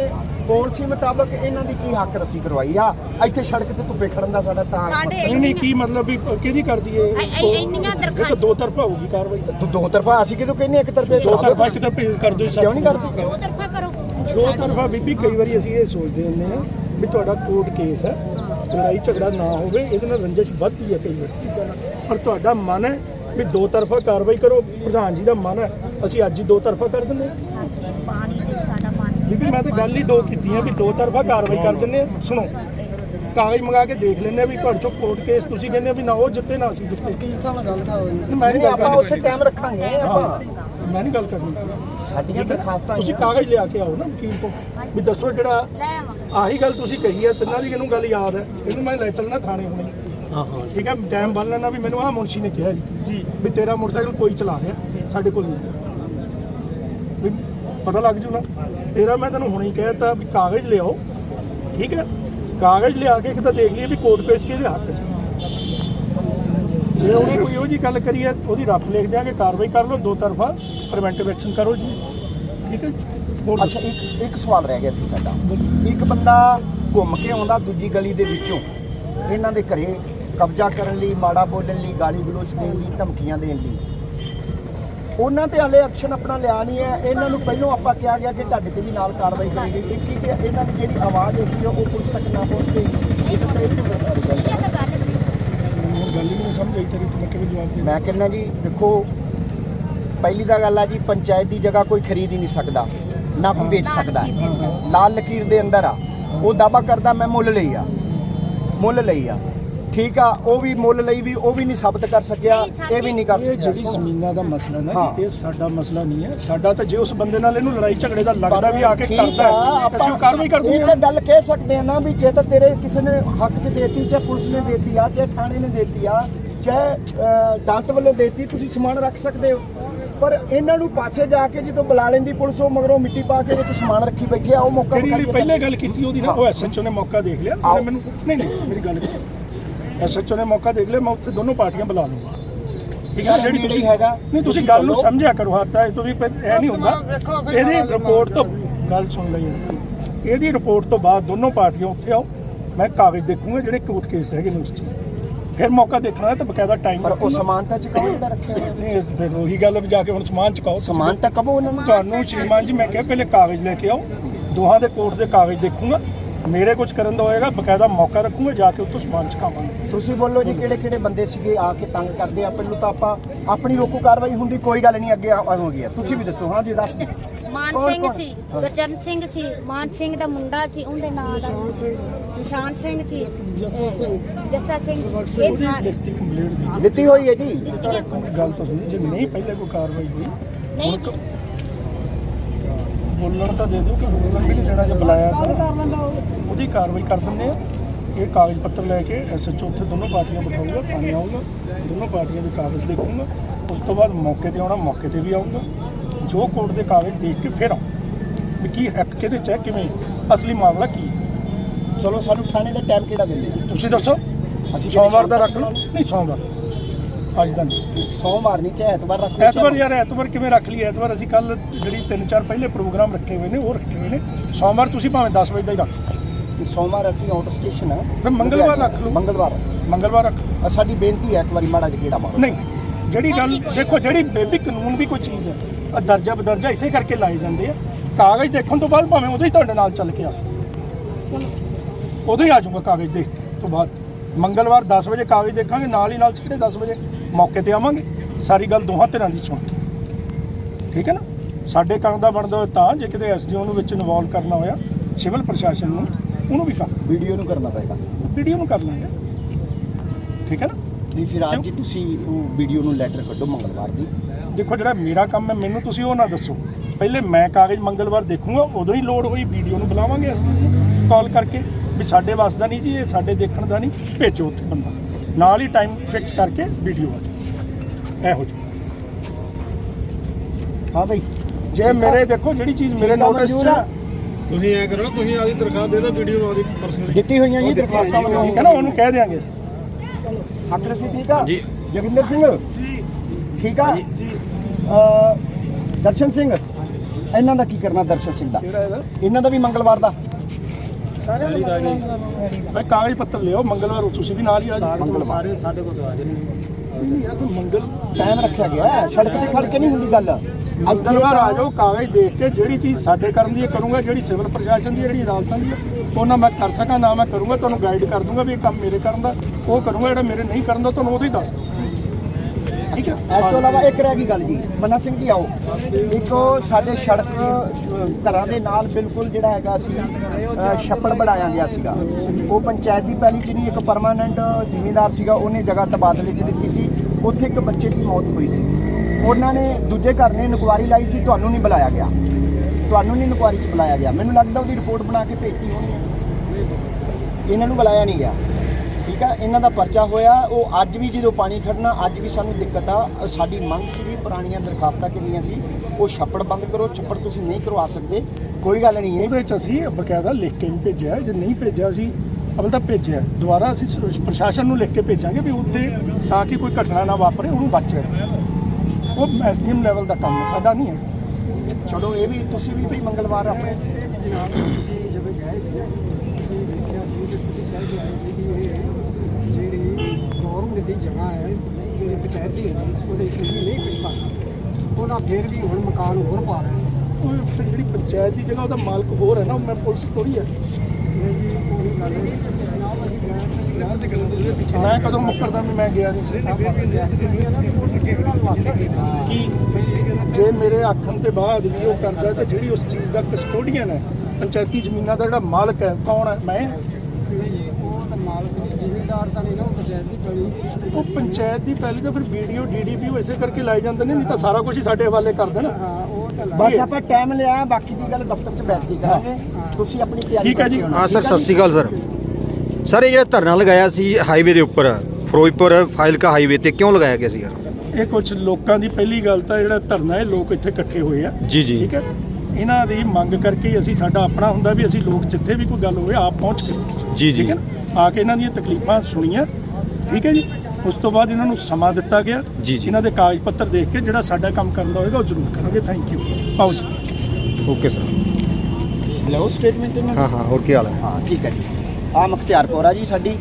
S3: ਪਾਲਿਸੀ ਮੁਤਾਬਕ ਇਹਨਾਂ ਦੀ ਕੀ ਹੱਕ ਰਸੀ ਕਰਵਾਈ ਆ? ਇੱਥੇ ਸੜਕ ਤੇ ਧੁੱਪੇ ਖੜਨ ਦਾ ਸਾਡਾ ਤਾਂ
S5: ਸਾਡੇ
S4: ਨਹੀਂ ਨਹੀਂ ਕੀ ਮਤਲਬ ਵੀ ਕਿਹਦੀ ਕਰਦੀ
S5: ਇ- ਇੰਨੀਆਂ ਦਰਖਾਸਤਾਂ
S4: ਦੋ ਤਰਫਾ ਹੋਊਗੀ ਕਾਰਵਾਈ।
S3: ਦੋ- ਦੋ ਤਰਫਾ ਅਸੀਂ ਕਿਦੋਂ ਕਹਿੰਦੇ ਇੱਕ ਤਰਫੇ
S4: ਦੋ ਤਰਫਾ ਇੱਕ ਤਰਫਾ ਕਰ ਦਿਓ
S3: ਕਿਉਂ ਨਹੀਂ ਕਰਦੇ?
S5: ਦੋ ਤਰਫਾ ਕਰੋ।
S4: ਦੋ ਤਰਫਾ ਬੀਬੀ ਕਈ ਵਾਰੀ ਅਸੀਂ ਇਹ ਸੋਚਦੇ ਹੁੰਦੇ ਹਾਂ ਵੀ ਤੁਹਾਡਾ ਕੋਰਟ ਕੇਸ ਹੈ ਲੜਾਈ ਝਗੜਾ ਨਾ ਹੋਵੇ ਇਹਦੇ ਨਾਲ ਰੰਜਿਸ਼ ਵੱਧਦੀ ਹੈ ਕਈ ਵਾਰ। ਪਰ ਤੁਹਾਡਾ ਮਨ ਹੈ ਵੀ ਦੋ ਤਰਫਾ ਕਾਰਵਾਈ ਕਰੋ ਪ੍ਰਧਾਨ ਜੀ ਦਾ ਮਨ ਹੈ ਅਸੀਂ ਅੱਜ ਹੀ ਦੋ ਤਰਫਾ ਕਰ ਦਿੰਦੇ ਹਾਂ। ਬੀਬੀ ਮੈਂ ਤਾਂ ਗੱਲ ਹੀ ਦੋ ਕੀਤੀਆਂ ਵੀ ਦੋ ਤਰਫਾ ਕਾਰਵਾਈ ਕਰ ਦਿੰਦੇ ਹਾਂ ਸੁਣੋ ਕਾਗਜ਼ ਮੰਗਾ ਕੇ ਦੇਖ ਲੈਂਦੇ ਹਾਂ ਵੀ ਤੁਹਾਡੇ ਚੋਂ ਕੋਰਟ ਕੇਸ ਤੁਸੀਂ ਕਹਿੰਦੇ ਹੋ ਵੀ ਨਾ ਉਹ ਜਿੱਤੇ ਨਾ ਅਸੀਂ ਜਿੱਤੇ। ਕੀ ਨਾਲ ਗੱਲ ਮੈਂ ਨਹੀਂ ਗੱਲ
S3: ਆਪਾਂ
S4: ਕਰਨੀ
S3: ਉੱਥੇ ਟਾਈਮ ਰੱਖਾਂਗੇ ਆਪਾਂ।
S4: ਮੈਂ ਨਹੀਂ ਗੱਲ ਕਰਨੀ।
S3: ਸਾਡੀਆਂ ਦਰਖਾਸਤਾਂ
S4: ਤੁਸੀਂ। ਕਾਗਜ਼ ਲਿਆ ਕੇ ਆਓ ਨਾ ਵਕੀਲ ਤੋਂ ਵੀ ਦੱਸੋ ਜਿਹੜਾ ਆਹੀ ਗੱਲ ਤੁਸੀਂ ਕਹੀ ਹੈ ਤਿੰਨਾਂ ਦੀ ਇਹਨੂੰ ਗੱਲ ਯਾਦ ਹੈ। ਇਹਨੂੰ ਮੈਂ ਲੈ ਚੱਲਣਾ ਥਾਣੇ ਹੁਣੇ। ਹਾਂ ਹਾਂ। ਠੀਕ ਹੈ? ਟਾਈਮ ਬੰਨ ਲੈਣਾ ਵੀ ਮੈਨੂੰ ਆਹ ਮੁਨਸ਼ੀ ਨੇ ਕਿਹਾ ਜੀ ਜੀ। ਵੀ ਤੇਰਾ ਮੋਟਰਸਾਈਕਲ ਕੋਈ ਚਲਾ ਰਿਹਾ ਸਾਡੇ ਕੋਲ ਨਹੀਂ। ਪਤਾ ਲੱਗ ਜੂ ਨਾ ਤੇਰਾ ਮੈਂ ਤੈਨੂੰ ਹੁਣੇ ਹੀ ਕਹਿਤਾ ਵੀ ਕਾਗਜ਼ ਲਿਆਓ ਠੀਕ ਹੈ? ਕਾਗਜ਼ ਲਿਆ ਕੇ ਕਿਤੇ ਦੇਖ ਲਈਏ ਵੀ ਕੋਰਟ ਕੇਸ ਕਿਹਦੇ ਹੱਕ 'ਚ। ਜੇ ਉਹਨੇ ਕੋਈ ਉਹ ਜੀ ਗੱਲ ਕਰੀ ਹੈ ਉਹਦੀ ਰੱਫ ਲਿਖ ਦਿਆਂਗੇ ਕਾਰਵਾਈ ਕਰ ਲਓ ਦੋ ਤਰਫਾ ਪ੍ਰੀਵੈਂਟਿਵ ਐਕਸ਼ਨ ਕਰੋ ਜੀ। ਠੀਕ ਹੈ
S3: ਅੱਛਾ ਇੱਕ ਇੱਕ ਸਵਾਲ ਰਹਿ ਗਿਆ ਸੀ ਸਾਡਾ। ਇੱਕ ਬੰਦਾ ਘੁੰਮ ਕੇ ਆਉਂਦਾ ਦੂਜੀ ਗਲੀ ਦੇ ਵਿੱਚੋਂ ਇਹਨਾਂ ਦੇ ਘਰੇ ਕਬਜ਼ਾ ਕਰਨ ਲਈ ਮਾੜਾ ਬੋਲਣ ਲਈ ਗਾਲੀ ਗਲੋਚ ਦੇਣ ਲਈ ਧਮਕੀਆਂ ਦੇਣ ਲਈ। ਉਹਨਾਂ ਤੇ ਹਾਲੇ ਐਕਸ਼ਨ ਆਪਣਾ ਲਿਆ ਨਹੀਂ ਹੈ। ਇਹਨਾਂ ਨੂੰ ਪਹਿਲਾਂ ਆਪਾਂ ਕਿਹਾ ਗਿਆ ਕਿ ਤੁਹਾਡੇ ਤੇ ਵੀ ਨਾਲ ਕਾਰਵਾਈ ਕਰੀ ਗਈ ਇੱਕ ਹੀ ਇਹਨਾਂ ਦੀ ਜਿਹੜੀ ਆਵਾਜ਼ ਹੈਗੀ ਆ, ਉਹ ਪੁਲਿਸ ਤੱਕ ਨਾ ਪਹੁੰਚੇ। ਇਹ ਤਾਂ ਇਹ ਗੱਲ
S4: ਨਹੀਂ ਸਮਝ ਆਈ ਤੇਰੀ ਤੇ ਮੈਂ ਕਿਵੇਂ ਜਵਾਬ ਦੇ
S3: ਮੈਂ ਕਹਿੰਦਾ ਜੀ ਦੇਖੋ ਪਹਿਲੀ ਤਾਂ ਗੱਲ ਆ ਜੀ ਪੰਚਾਇਤ ਦੀ ਜਗ੍ਹਾ ਕੋਈ ਖਰੀਦ ਹੀ ਨਹੀਂ ਸਕਦਾ ਨਾ ਕੋਈ ਵੇਚ ਸਕਦਾ। ਲਾਲ ਲਕੀਰ ਦੇ ਅੰਦਰ ਆ। ਉਹ ਦਾਵਾ ਕਰਦਾ ਮੈਂ ਮੁੱਲ ਲਈ ਆ। ਮੁੱਲ ਲਈ ਆ। ਠੀਕ ਆ ਉਹ ਵੀ ਮੁੱਲ ਲਈ ਵੀ ਉਹ ਵੀ ਨਹੀਂ ਸਾਬਤ ਕਰ ਸਕਿਆ ਇਹ ਵੀ ਨਹੀਂ ਕਰ
S4: ਇਹ
S3: ਸਕਿਆ।
S4: ਜਿਹੜੀ ਜ਼ਮੀਨਾਂ ਦਾ ਮਸਲਾ ਨਾ
S3: ਹਾਂ।
S4: ਇਹ ਸਾਡਾ ਮਸਲਾ ਨਹੀਂ ਹੈ। ਸਾਡਾ ਤਾਂ ਜੇ ਉਸ ਬੰਦੇ ਨਾਲ ਇਹਨੂੰ ਲੜਾਈ ਝਗੜੇ ਦਾ ਲੱਗਦਾ ਵੀ ਆ ਕੇ
S3: ਠੀਕ
S4: ਕਰਦਾ
S3: ਆ,
S4: ਹੈ ਅਸੀਂ ਉਹ ਕਾਰਵਾਈ ਕਰ
S3: ਇਹ
S4: ਦੂੰਗੇ।
S3: ਤਾਂ ਗੱਲ ਕਹਿ ਸਕਦੇ ਆ ਨਾ ਵੀ ਜੇ ਤਾਂ ਤੇਰੇ ਕਿਸੇ ਨੇ ਹੱਕ 'ਚ ਦੇਤੀ ਚਾਹੇ ਪੁਲਿਸ ਨੇ ਦੇਤੀ ਆ ਚਾਹੇ ਥਾਣੇ ਨੇ ਦੇਤੀ ਆ ਚਾਹੇ ਅਹ, ਅਦਾਲਤ ਵੱਲੋਂ ਦੇਤੀ ਤੁਸੀਂ ਸਮਾਨ ਰੱਖ ਸਕਦੇ ਹੋ। ਪਰ ਇਹਨਾਂ ਨੂੰ ਪਾਸੇ ਜਾ ਕੇ ਜਦੋਂ ਬੁਲਾ ਲੈਂਦੀ ਪੁਲਿਸ ਉਹ ਮਗਰੋਂ ਮਿੱਟੀ ਪਾ ਕੇ ਵਿੱਚ ਸਮਾਨ ਰੱਖੀ ਬੈਠੇ ਆ ਉਹ ਮੌਕਾ
S4: ਜਿਹੜੀ ਪਹਿਲੇ ਗੱਲ ਕੀਤੀ ਉਹਦੀ ਨਾ ਉਹ ਐਸਐਚਓ ਨੇ ਮੌਕਾ ਦੇਖ ਲਿਆ। ਉਹਨੇ ਮੈਨੂੰ ਨਹੀਂ ਨਹੀਂ ਮੇਰੀ ਗੱਲ ਐਸਐਚਓ ਨੇ ਮੌਕਾ ਦੇਖ ਲਿਆ ਮੈਂ ਉੱਥੇ ਦੋਨੋਂ ਪਾਰਟੀਆਂ ਬੁਲਾ ਲੂੰਗਾ। ਠੀਕ ਹੈ ਜਿਹੜੀ ਤੁਸੀਂ
S3: ਹੈਗਾ।
S4: ਨਹੀਂ ਤੁਸੀਂ ਗੱਲ ਨੂੰ ਸਮਝਿਆ ਕਰੋ ਹਰ ਤਾਂ ਇਹ ਤੋਂ ਵੀ ਇਹ ਨਹੀਂ ਹੁੰਦਾ। ਇਹਦੀ ਰਿਪੋਰਟ ਤੋਂ ਗੱਲ ਸੁਣ ਲਈ। ਇਹਦੀ ਰਿਪੋਰਟ ਤੋਂ ਬਾਅਦ ਦੋਨੋਂ ਪਾਰਟੀਆਂ ਉੱਥੇ ਆਓ। ਮੈਂ ਕਾਗਜ਼ ਦੇਖੂੰਗਾ ਜਿਹੜੇ ਕੋਰਟ ਕੇਸ ਹੈਗੇ ਨੇ ਉਸ ਚੀਜ਼ ਦੇ। ਫਿਰ ਮੌਕਾ ਦੇਖਣਾ ਹੈ ਤਾਂ ਬਕਾਇਦਾ ਟਾਈਮ
S3: ਪਰ ਉਹ ਸਮਾਨ ਤਾਂ ਚਕਾਉਣ ਦਾ ਰੱਖਿਆ ਹੋਇਆ।
S4: ਨਹੀਂ ਫਿਰ ਉਹੀ ਗੱਲ ਵੀ ਜਾ ਕੇ ਹੁਣ ਸਮਾਨ ਚਕਾਓ।
S3: ਸਮਾਨ ਤਾਂ ਕਬੋ ਉਹਨਾਂ ਨੂੰ।
S4: ਤੁਹਾਨੂੰ ਸ਼੍ਰੀਮਾਨ ਜੀ ਮੈਂ ਕਿਹਾ ਪਹਿਲੇ ਕਾਗਜ਼ ਲੈ ਕੇ ਆਓ। ਦੋਹਾਂ ਦੇ ਕੋਰਟ ਦੇ ਕਾਗਜ਼ ਦੇਖੂੰਗਾ। ਮੇਰੇ ਕੁਝ ਕਰਨ ਦਾ ਹੋਏਗਾ ਬਕਾਇਦਾ ਮੌਕਾ ਰੱਖੂੰਗਾ ਜਾ ਕੇ ਉੱਥੋਂ ਸਮਾਨ ਚਕਾਵਾਂਗੇ
S3: ਤੁਸੀਂ ਬੋਲੋ ਜੀ ਕਿਹੜੇ ਕਿਹੜੇ ਬੰਦੇ ਸੀਗੇ ਆ ਕੇ ਤੰਗ ਕਰਦੇ ਆ? ਪਹਿਲਾਂ ਤਾਂ ਆਪਾਂ ਆਪਣੀ ਰੋਕੂ ਕਾਰਵਾਈ ਹੁੰਦੀ ਕੋਈ ਗੱਲ ਨਹੀਂ ਅੱਗੇ ਆ- ਹੋ ਗਿਆ ਤੁਸੀਂ ਵੀ ਦੱਸੋ ਹਾਂ ਜੀ ਦੱਸ ਦਿਓ। (coughs)
S5: ਮਾਨ
S3: ਕੌਣ-
S5: ਸਿੰਘ
S3: ਕੌਣ?
S5: ਸੀ
S3: ਹਾਂ।
S5: ਗੁਰਚਰਨ ਸਿੰਘ ਸੀ ਮਾਨ ਸਿੰਘ ਦਾ ਮੁੰਡਾ ਸੀ ਉਹਦੇ ਨਾਂ ਦਾ ਨਿਸ਼ਾਨ ਸਿੰਘ ਸੀ। ਜੱਸਾ ਸਿੰਘ। ਇਹ
S4: ਉਹਦੀ
S5: ਸਾਰੇ
S4: ਲਿਖਤੀ ਕੰਪਲੇਂਟ ਦੀ
S3: ਦਿੱਤੀ ਹੋਈ ਹੈ ਜੀ।
S4: ਗੱਲ ਤਾਂ ਸੁਣੀ ਜੇ ਨਹੀਂ ਪਹਿਲੇ ਕੋਈ ਕਾਰਵਾਈ ਹੋਈ
S5: ਨਹੀਂ ਜੀ।
S4: ਬੋਲਣ ਤਾਂ ਦੇ ਦਿਓ ਕਿ ਬੋਲਣ ਵੀ ਨਹੀਂ ਦੇਣਾ ਜੇ ਬੁਲਾਇਆ ਤਾਂ। ਉਹਦੀ ਕਾਰਵਾਈ ਕਰ ਦਿੰਦੇ ਆ। ਇਹ ਕਾਗਜ਼ ਪੱਤਰ ਲੈ ਕੇ ਐਸਐਚਓ ਉੱਥੇ ਦੋਨੋਂ ਪਾਰਟੀਆਂ ਬਿਠਾਊਗਾ ਥਾਣੇ ਆਊਗਾ ਦੋਨੋਂ ਪਾਰਟੀਆਂ ਦੇ ਕਾਗਜ਼ ਦੇਖੂੰਗਾ। ਉਸ ਤੋਂ ਬਾਅਦ ਮੌਕੇ ਤੇ ਆਉਣਾ ਮੌਕੇ ਤੇ ਵੀ ਆਊਗਾ। ਜੋ ਕੋਰਟ ਦੇ ਕਾਗਜ਼ ਦੇਖ ਕੇ ਫਿਰ ਆਉਂ ਕੀ ਹੱਕ ਕਿਹਦੇ ਚ ਹੈ ਕਿਵੇਂ ਅਸਲੀ ਮਾਮਲਾ ਕੀ ਹੈ।
S3: ਚਲੋ ਸਾਨੂੰ ਥਾਣੇ ਦਾ ਟਾਈਮ ਕਿਹੜਾ ਦਿੰਦੇ?
S4: ਤੁਸੀਂ ਦੱਸੋ
S3: ਅਸੀਂ
S4: ਸੋਮਵਾਰ ਦਾ ਰੱਖ ਲਓ। ਨਹੀਂ ਸੋਮਵਾਰ। ਅੱਜ ਦਾ ਨਹੀਂ।
S3: ਸੋਮਵਾਰ ਨਹੀਂ ਚਾਹੇ ਐਤਵਾਰ ਰੱਖ ਲਓ
S4: ਐਤਵਾਰ ਯਾਰ ਐਤਵਾਰ ਕਿਵੇਂ ਰੱਖ ਲਈ ਐਤਵਾਰ ਅਸੀਂ ਕੱਲ ਜਿਹੜੀ ਤਿੰਨ ਚਾਰ ਪਹਿਲੇ ਪ੍ਰੋਗਰਾਮ ਰੱਖੇ ਹੋਏ ਨੇ ਉਹ ਰੱਖੇ ਹੋਏ ਨੇ। ਸੋਮਵਾਰ ਤੁਸੀਂ ਭਾਵੇਂ 10 ਵਜੇ ਦਾ ਹੀ ਰੱਖ।
S3: ਸੋਮਵਾਰ ਅਸੀਂ ਆਊਟ ਸਟੇਸ਼ਨ ਆ
S4: ਫਿਰ ਮੰਗਲਵਾਰ ਰੱਖ ਲਓ।
S3: ਮੰਗਲਵਾਰ।
S4: ਮੰਗਲਵਾਰ ਰੱਖ
S3: ਸਾਡੀ ਬੇਨਤੀ ਹੈ ਇੱਕ ਵਾਰੀ ਮਾੜਾ ਜਿਹਾ ਗੇੜਾ ਮਾਰੋ।
S4: ਨਹੀਂ ਜਿਹੜੀ ਗੱਲ ਦੇਖੋ ਜਿਹੜੀ ਬੇਬੀ ਕਾਨੂੰਨ ਵੀ ਕੋਈ ਚੀਜ਼ ਹੈ ਦਰਜਾ ਬਦਰਜਾ ਇਸੇ ਕਰਕੇ ਲਾਏ ਜਾਂਦੇ ਆ। ਕਾਗਜ਼ ਦੇਖਣ ਤੋਂ ਬਾਅਦ ਭਾਵੇਂ ਉਦੋਂ ਹੀ ਤੁਹਾਡੇ ਨਾਲ ਚੱਲ ਕੇ ਆ। ਉਦੋਂ ਹੀ ਆ ਜਾਊਗਾ ਕਾਗਜ਼ ਦੇਖ ਤੋਂ ਬਾਅਦ। ਮੰਗਲਵਾਰ 10 ਵਜੇ ਕਾਗਜ਼ ਦੇਖਾਂਗੇ ਨਾਲ ਹੀ ਨਾਲ ਸਿੱਧੇ 10 ਵਜੇ ਮੌਕੇ ਤੇ ਆਵਾਂਗੇ। ਸਾਰੀ ਗੱਲ ਦੋਹਾਂ ਧਿਰਾਂ ਦੀ ਸੁਣ ਕੇ। ਠੀਕ ਹੈ ਨਾ? ਸਾਡੇ ਕਰਨ ਦਾ ਬਣਦਾ ਹੋਇਆ ਤਾਂ ਜੇ ਕਿਤੇ ਐਸਡੀਓ ਨੂੰ ਵਿੱਚ ਇਨਵੋਲਵ ਕਰਨਾ ਹੋਇਆ ਸਿਵਲ ਪ੍ਰਸ਼ਾਸਨ ਨੂੰ ਉਹਨੂੰ ਵੀ ਕਰ।
S3: ਵੀਡੀਓ ਨੂੰ ਕਰਨਾ ਪਏਗਾ।
S4: ਵੀਡੀਓ ਨੂੰ ਕਰ ਲਾਂਗੇ। ਠੀਕ ਹੈ ਨਾ?
S3: ਨਹੀਂ ਫਿਰ ਅੱਜ ਹੀ ਤੁਸੀਂ ਉਹ ਵੀਡੀਓ ਨੂੰ ਲੈਟਰ ਕੱਢੋ ਮੰਗਲਵਾਰ ਦੀ।
S4: ਦੇਖੋ ਜਿਹੜਾ ਮੇਰਾ ਕੰਮ ਹੈ ਮੈਨੂੰ ਤੁਸੀਂ ਉਹ ਨਾ ਦੱਸੋ। ਪਹਿਲੇ ਮੈਂ ਕਾਗਜ਼ ਮੰਗਲਵਾਰ ਦੇਖੂੰਗਾ ਉਦੋਂ ਹੀ ਲੋਡ ਹੋਈ ਵੀਡੀਓ ਨੂੰ ਬੁਲਾਵਾਂਗੇ ਅਸੀਂ ਕਾਲ ਕਰਕੇ ਵੀ ਸਾਡੇ ਵਾਸ ਦਾ ਨਹੀਂ ਜੀ ਇਹ ਸਾਡੇ ਦੇਖਣ ਦਾ ਨਹੀਂ ਭੇਜੋ ਉੱਥੇ ਬੰਦਾ। ਨਾਲ ਹੀ ਟਾਈਮ ਫਿਕਸ ਕਰਕੇ ਵੀਡੀਓ ਆ ਜਾਏ ਇਹੋ ਜਿਹੀ।
S3: ਹਾਂ ਬਈ।
S4: ਜੇ ਮੇਰੇ ਦੇਖੋ ਜਿਹੜੀ ਚੀਜ਼ ਮੇਰੇ ਨੋਟਿਸ 'ਚ
S3: ਆ।
S6: ਤੁਸੀਂ ਐ ਕਰੋ ਤੁਸੀਂ ਆਦੀ ਦਰਖਾਸਤ ਦੇ ਦਿਓ ਵੀਡੀਓ ਨੂੰ ਆਦੀ ਪਰਸਨਲੀ
S3: ਦਿੱਤੀ ਹੋਈਆਂ ਜੀ ਦਰਖਾਸਤਾਂ ਵੱਲੋਂ
S4: ਠੀਕ ਹੈ ਨਾ ਉਹਨੂੰ ਕਹਿ ਦਿਆਂਗੇ ਅਸੀਂ।
S3: ਅਕਰ ਸੀ ਠੀਕ ਆ?
S2: ਜੀ।
S3: ਜਗਿੰਦਰ ਸਿੰਘ? ਜੀ। ਠੀਕ ਆ? ਜੀ। ਦਰਸ਼ਨ ਸਿੰਘ? ਇਹਨਾਂ ਦਾ ਕੀ ਕਰਨਾ ਦਰਸ਼ਨ ਸਿੰਘ ਦਾ?
S4: ਕਿਹੜਾ ਇਹਦਾ?
S3: ਇਹਨਾਂ ਦਾ ਵੀ ਮੰਗਲਵਾਰ ਦਾ।
S4: ਭਾਈ ਕਾਗਜ਼ ਪੱਤਰ ਲਿਓ ਮੰਗਲਵਾਰ ਨੂੰ ਤੁਸੀਂ ਵੀ ਨਾਲ ਹੀ ਆ ਜਾਓ।
S3: ਮੰਗਲਵਾਰ।
S6: ਸਾਡੇ ਕੋਲ ਆ
S4: ਨਹੀਂ ਯਾਰ ਕੋਈ ਮੰਗਲ
S3: ਟਾਈਮ ਰੱਖਿਆ ਗਿਆ ਹੈ। ਸੜਕ ਤੇ ਖੜ ਕੇ ਨਹੀਂ ਹੁੰਦੀ ਗੱਲ।
S4: ਮੰਗਲਵਾਰ ਆ ਜਾਓ ਕਾਗਜ਼ ਦੇਖ ਕੇ ਜਿਹੜੀ ਚੀਜ਼ ਸਾਡੇ ਕਰਨ ਦੀ ਹੈ, ਕਰੂੰਗਾ, ਜਿਹੜੀ ਸਿਵਲ ਪ੍ਰਸ਼ਾਸਨ ਦੀ ਜਿਹੜੀ ਅਦਾਲਤਾਂ ਦੀ ਹੈ, ਉਹਨਾਂ ਮੈਂ ਕਰ ਸਕਾਂ, ਨਾ ਮੈਂ ਕਰੂੰਗਾ, ਤੁਹਾਨੂੰ ਗਾਈਡ ਕਰ ਦੂੰਗਾ ਵੀ ਇਹ ਕੰਮ ਮੇਰੇ ਕਰਨ ਦਾ, ਉਹ ਕਰੂੰਗਾ, ਜਿਹੜਾ ਮੇਰੇ ਨਹੀਂ ਕਰਨ ਦਾ, ਤੁਹਾਨੂੰ ਉਦੋਂ ਹੀ ਦੱਸ ਠੀਕ ਹੈ?
S3: ਇਸ ਤੋਂ ਇਲਾਵਾ ਇੱਕ ਰਹਿ ਗਈ ਗੱਲ ਜੀ, ਮੰਨਾ ਸਿੰਘ ਜੀ ਆਓ। ਇੱਕ ਸਾਡੇ ਸੜਕ ਘਰਾਂ ਦੇ ਨਾਲ ਬਿਲਕੁਲ ਜਿਹੜਾ ਹੈਗਾ ਸੀ ਛੱਪੜ ਬਣਾਇਆ ਗਿਆ ਸੀਗਾ। ਉਹ ਪੰਚਾਇਤ ਦੀ ਪਹਿਲੀ ਚ ਨਹੀਂ, ਇੱਕ ਪਰਮਾਨੈਂਟ ਜ਼ਿਮੀਂਦਾਰ ਸੀਗਾ, ਉਹਨੇ ਜਗ੍ਹਾ ਤਬਾਦਲੇ ਚ ਦਿੱਤੀ ਸੀ। ਉੱਥੇ ਇੱਕ ਬੱਚੇ ਦੀ ਮੌਤ ਹੋਈ ਸੀ। ਉਹਨਾਂ ਨੇ ਦੂਜੇ ਘਰ ਨੇ ਇਨਕੁਆਰੀ ਲਾਈ ਸੀ, ਤੁਹਾਨੂੰ ਨਹੀਂ ਬੁਲਾਇਆ ਗਿਆ। ਤੁਹਾਨੂੰ ਨਹੀਂ ਇਨਕੁਆਰੀ 'ਚ ਬੁਲਾਇਆ ਗਿਆ। ਮੈਨੂੰ ਲੱਗਦਾ ਉਹਦੀ ਰਿਪੋਰਟ ਬਣਾ ਕੇ ਭੇਜੀ ਹੋਣੀ ਹੈ। ਇਹਨਾਂ ਨੂੰ ਬੁਲਾਇਆ ਨਹੀਂ ਗਿਆ। ਠੀਕ ਆ ਇਹਨਾਂ ਦਾ ਪਰਚਾ ਹੋਇਆ। ਉਹ ਅੱਜ ਵੀ ਜਦੋਂ ਪਾਣੀ ਖੜਨਾ ਅੱਜ ਵੀ ਸਾਨੂੰ ਦਿੱਕਤ ਆ। ਸਾਡੀ ਮੰਗ ਸੀ ਪੁਰਾਣੀਆਂ ਦਰਖਾਸਤਾਂ ਕਿੰਨੀਆਂ ਸੀ, ਉਹ ਛੱਪੜ ਬੰਦ ਕਰੋ, ਛੱਪੜ ਤੁਸੀਂ ਨਹੀਂ ਕਰਵਾ ਸਕਦੇ। ਕੋਈ ਗੱਲ ਨਹੀਂ ਹੈ
S4: ਉਹਦੇ ਵਿੱਚ ਅਸੀਂ ਬਕਾਇਦਾ ਲਿਖ ਕੇ ਵੀ ਭੇਜਿਆ। ਜੇ ਨਹੀਂ ਭੇਜਿਆ ਸੀ ਅਵਲ ਤਾਂ ਭੇਜਿਆ। ਦੁਬਾਰਾ ਅਸੀਂ ਪ੍ਰਸ਼ਾਸਨ ਨੂੰ ਲਿਖ ਕੇ ਭੇਜਾਂਗੇ ਵੀ ਉੱਥੇ ਤਾਂ ਕਿ ਕੋਈ ਘਟਨਾ ਨਾ ਵਾਪਰੇ, ਉਹਨੂੰ ਬਚੇ ਉਹ ਐਸਡੀਐਮ ਲੈਵਲ ਦਾ ਕੰਮ ਹੈ ਸਾਡਾ ਨਹੀਂ ਹੈ।
S3: ਚਲੋ ਇਹ ਵੀ ਤੁਸੀਂ ਵੀ ਵੀ ਮੰਗਲਵਾਰ ਆਪਣੇ
S7: ਜਦੋਂ ਗਏ ਸੀ ਅਸੀਂ ਦੇਖਿਆ ਸੀ ਕਿ ਤੁਸੀਂ ਕਹਿ ਕੇ ਆਏ ਸੀ ਕਿ ਇਹ ਜਿਹੜੀ ਗੌਰਮੈਂਟ ਦੀ ਜਗ੍ਹਾ ਹੈ ਜਿਹੜੀ ਪੰਚਾਇਤੀ ਹੈ ਉਹਦੇ ਵੀ ਨਹੀਂ ਕੁਝ ਸਕਦੇ ਉਹਨਾਂ ਫਿਰ ਵੀ ਹੁਣ ਮਕਾਨ ਹੋਰ ਪਾ ਰਹੇ ਨੇ
S4: ਉਹ ਜਿਹੜੀ ਪੰਚਾਇਤ ਦੀ ਜਗ੍ਹਾ ਉਹਦਾ ਮਾਲਕ ਹੋਰ ਹੈ ਨਾ ਉਹ ਮੈਂ ਪੁਲਿਸ ਥੋੜੀ ਹੈ।
S7: ਇਹ ਜੀ ਉਹੀ ਗੱਲ ਹੈ।
S4: ਮੈਂ ਕਦੋਂ ਮੁੱਕਰਦਾ ਵੀ ਮੈਂ ਗਿਆ ਨਹੀਂ ਕਿ ਜੇ ਮੇਰੇ ਆਖਣ ਤੇ ਬਾਅਦ ਵੀ ਉਹ ਕਰਦਾ ਤਾਂ ਜਿਹੜੀ ਉਸ ਚੀਜ਼ ਦਾ ਕਸਟੋਡੀਅਨ ਹੈ ਪੰਚਾਇਤੀ ਜ਼ਮੀਨਾਂ ਦਾ ਜਿਹੜਾ ਮਾਲਕ ਹੈ ਕੌਣ ਹੈ? ਮੈਂ?
S7: ਉਹ ਪੰਚਾਇਤ ਦੀ ਬੜੀ
S4: ਉਹ ਪੰਚਾਇਤ ਦੀ ਪਹਿਲੀ ਤਾਂ ਫਿਰ ਵੀਡੀਓ ਡੀਡੀਪੀ ਇਸੇ ਕਰਕੇ ਲਾਏ ਜਾਂਦੇ ਨੇ ਨਹੀਂ ਤਾਂ ਸਾਰਾ ਕੁਝ ਹੀ ਸਾਡੇ ਹਵਾਲੇ ਕਰ ਦੇਣ
S7: ਹਾਂ ਉਹ ਤਾਂ
S3: ਬਸ ਆਪਾਂ ਟਾਈਮ ਲਿਆ ਬਾਕੀ ਦੀ ਗੱਲ ਦਫ਼ਤਰ 'ਚ ਬੈਠ ਕੇ ਕਰਾਂਗੇ। ਤੁਸੀਂ ਆਪਣੀ ਤਿਆਰੀ
S4: ਠੀਕ ਹੈ ਜੀ।
S2: ਹਾਂ ਸਰ ਸਤਿ ਸ਼੍ਰੀ ਅਕਾਲ ਸਰ। ਸਰ ਇਹ ਜਿਹੜਾ ਧਰਨਾ ਲਗਾਇਆ ਸੀ ਹਾਈਵੇ ਦੇ ਉੱਪਰ ਫਿਰੋਜ਼ਪੁਰ ਫਾਜ਼ਿਲਕਾ ਹਾਈਵੇ ਤੇ ਕਿਉਂ ਲਗਾਇਆ ਗਿਆ ਸੀ ਯਾਰ?
S4: ਇਹ ਕੁਝ ਲੋਕਾਂ ਦੀ ਪਹਿਲੀ ਗੱਲ ਤਾਂ ਜਿਹੜਾ ਧਰਨਾ ਹੈ ਲੋਕ ਇੱਥੇ ਇਕੱਠੇ ਹੋਏ ਆ।
S2: ਜੀ ਜੀ।
S4: ਠੀਕ ਹੈ? ਇਹਨਾਂ ਦੀ ਮੰਗ ਕਰਕੇ ਅਸੀਂ ਸਾਡਾ ਆਪਣਾ ਹੁੰਦਾ ਵੀ ਅਸੀਂ ਲੋਕ ਜਿੱਥੇ ਵੀ ਕੋਈ ਗੱਲ ਹੋਵੇ ਆਪ ਪਹੁੰਚ ਕੇ।
S2: ਜੀ ਜੀ।
S4: ਠੀਕ ਹੈ ਨਾ? ਆ ਕੇ ਇਹਨਾਂ ਦੀਆਂ ਤਕਲੀਫਾਂ ਸੁਣੀਆਂ। ਠੀਕ ਹੈ ਜੀ? ਉਸ ਤੋਂ ਬਾਅਦ ਇਹਨਾਂ ਨੂੰ ਸਮਾਂ ਦਿੱਤਾ ਗਿਆ।
S2: ਜੀ, ਜੀ।
S4: ਇਹਨਾਂ ਦੇ ਕਾਗਜ਼ ਪੱਤਰ ਦੇਖ ਕੇ ਜਿਹੜਾ ਸਾਡਾ ਕੰਮ ਕਰਨ ਦਾ ਹੋਏਗਾ ਉਹ ਜ਼ਰੂਰ ਕਰਾਂਗੇ। ਥੈਂਕ ਯੂ ਆਓ ਜੀ।
S2: ਓਕੇ ਸਰ
S3: ਲਓ ਸਟੇਟਮੈਂਟ ਇਹਨਾਂ ਦੀ
S2: ਹਾਂ ਹਾਂ ਹੋਰ ਕੀ ਹਾਲ ਹੈ?
S3: ਹਾਂ ਠੀਕ ਹੈ ਜੀ। ਆ ਮੁਖਤਿਆਰਪੁਰ ਆ ਜੀ ਸਾਡੀ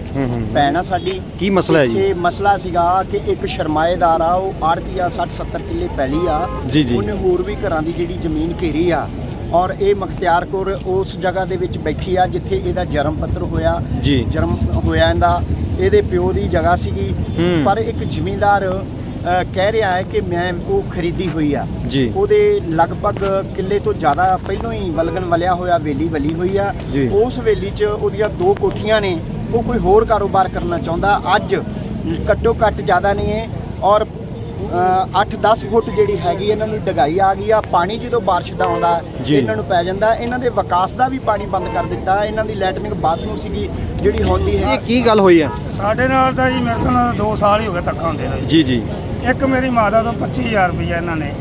S3: ਭੈਣ ਆ ਸਾਡੀ।
S2: ਕੀ ਮਸਲਾ ਹੈ ਜੀ?
S3: ਇਹ ਮਸਲਾ ਸੀਗਾ ਕਿ ਇੱਕ ਸ਼ਰਮਾਏਦਾਰ ਆ ਉਹ ਆੜਤੀ ਆ 60 70 ਕਿੱਲੇ ਪੈਲੀ ਆ।
S2: ਜੀ, ਜੀ।
S3: ਉਹਨੇ ਹੋਰ ਵੀ ਘਰਾਂ ਦੀ ਜਿਹੜੀ ਜ਼ਮੀਨ ਘੇਰੀ ਆ। ਔਰ ਇਹ ਮੁਖਤਿਆਰਪੁਰ ਉਸ ਜਗ੍ਹਾ ਦੇ ਵਿੱਚ ਬੈਠੀ ਆ ਜਿੱਥੇ ਇਹਦਾ ਜਨਮ ਪੱਤਰ ਹੋਇਆ ਜਨਮ ਹੋਇਆ ਇਹਦਾ। ਇਹਦੇ ਪਿਓ ਦੀ ਜਗ੍ਹਾ ਸੀਗੀ। ਪਰ ਇੱਕ ਜ਼ਿਮੀਂਦਾਰ ਕਹਿ ਰਿਹਾ ਹੈ ਕਿ ਮੈਂ ਉਹ ਖਰੀਦੀ ਹੋਈ ਆ।
S2: ਜੀ।
S3: ਉਹਦੇ ਲਗਭਗ ਕਿੱਲੇ ਤੋਂ ਜ਼ਿਆਦਾ ਪਹਿਲਾਂ ਹੀ ਵਲਗਣ ਵਲਿਆ ਹੋਇਆ ਵੇਲੀ ਵਲੀ ਹੋਈ ਆ।
S2: ਜੀ।
S3: ਉਸ ਵੇਲੀ 'ਚ ਉਹਦੀਆਂ ਦੋ ਕੋਠੀਆਂ ਨੇ ਉਹ ਕੋਈ ਹੋਰ ਕਾਰੋਬਾਰ ਕਰਨਾ ਚਾਹੁੰਦਾ। ਅੱਜ ਘੱਟੋ ਘੱਟ ਜ਼ਿਆਦਾ ਨਹੀਂ ਹੈ ਔਰ 8-10 ਫੁੱਟ ਜਿਹੜੀ ਹੈਗੀ ਇਹਨਾਂ ਨੂੰ ਡਗਾਈ ਆ ਗਈ ਆ। ਪਾਣੀ ਜਦੋਂ ਬਾਰਿਸ਼ ਦਾ ਆਉਂਦਾ
S2: ਜੀ।
S3: ਇਹਨਾਂ ਨੂੰ ਪੈ ਜਾਂਦਾ। ਇਹਨਾਂ ਦੇ ਵਿਕਾਸ ਦਾ ਵੀ ਪਾਣੀ ਬੰਦ ਕਰ ਦਿੱਤਾ। ਇਹਨਾਂ ਦੀ ਲੈਟਰਿੰਗ ਬਾਥਰੂਮ ਸੀਗੀ ਜਿਹੜੀ ਹੁੰਦੀ ਹੈ।
S2: ਇਹ ਕੀ ਗੱਲ ਹੋਈ ਆ?
S1: ਸਾਡੇ ਨਾਲ ਤਾਂ ਜੀ ਮੇਰੇ ਤੋਂ ਨਾਲ 2 ਸਾਲ ਹੀ ਹੋ ਗਏ ਧੱਕਾ ਹੁੰਦੇ ਨੇ
S2: ਜੀ ਜੀ।
S1: ਇੱਕ ਮੇਰੀ ਮਾਤਾ ਤੋਂ 25000 ਰੁਪਇਆ ਇਹਨਾਂ ਨੇ